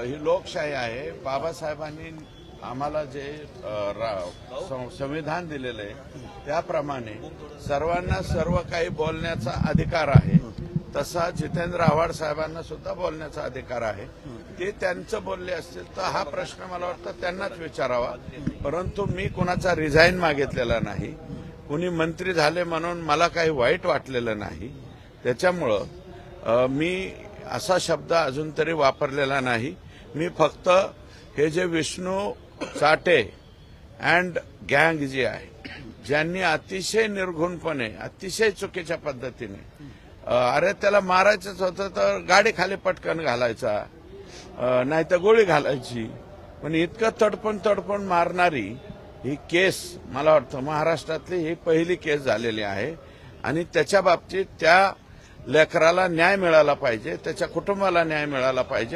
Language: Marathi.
ही लोकशाही आहे. बाबासाहेबांनी आम्हाला जे रा- सं- संविधान दिलेलं आहे त्याप्रमाणे सर्वांना सर्व काही बोलण्याचा अधिकार आहे. तसा जितेंद्र आव्हाड साहेबांना सुद्धा बोलण्याचा अधिकार आहे. ते त्यांचं बोलले असतील तर हा प्रश्न मला वाटतं त्यांनाच विचारावा. परंतु मी कुणाचा रिझाईन मागितलेला नाही. कुणी मंत्री झाले म्हणून मला काही वाईट वाटलेलं नाही. त्याच्यामुळं मी असा शब्द अजून तरी वापरलेला नाही. मी फक्त हे जे विष्णू चाटे अँड गँग जी आहे ज्यांनी अतिशय निर्घुणपणे अतिशय चुकीच्या पद्धतीने अरे त्याला मारायचंच होतं तर गाडी खाली पटकन घालायचा नाही तर गोळी घालायची. पण इतकं तडपण तडपण मारणारी ही केस मला वाटतं महाराष्ट्रातली ही पहिली केस झालेली आहे. आणि त्याच्या बाबतीत त्या लेकराला न्याय मिळाला पाहिजे त्याच्या कुटुंबाला न्याय मिळाला पाहिजे.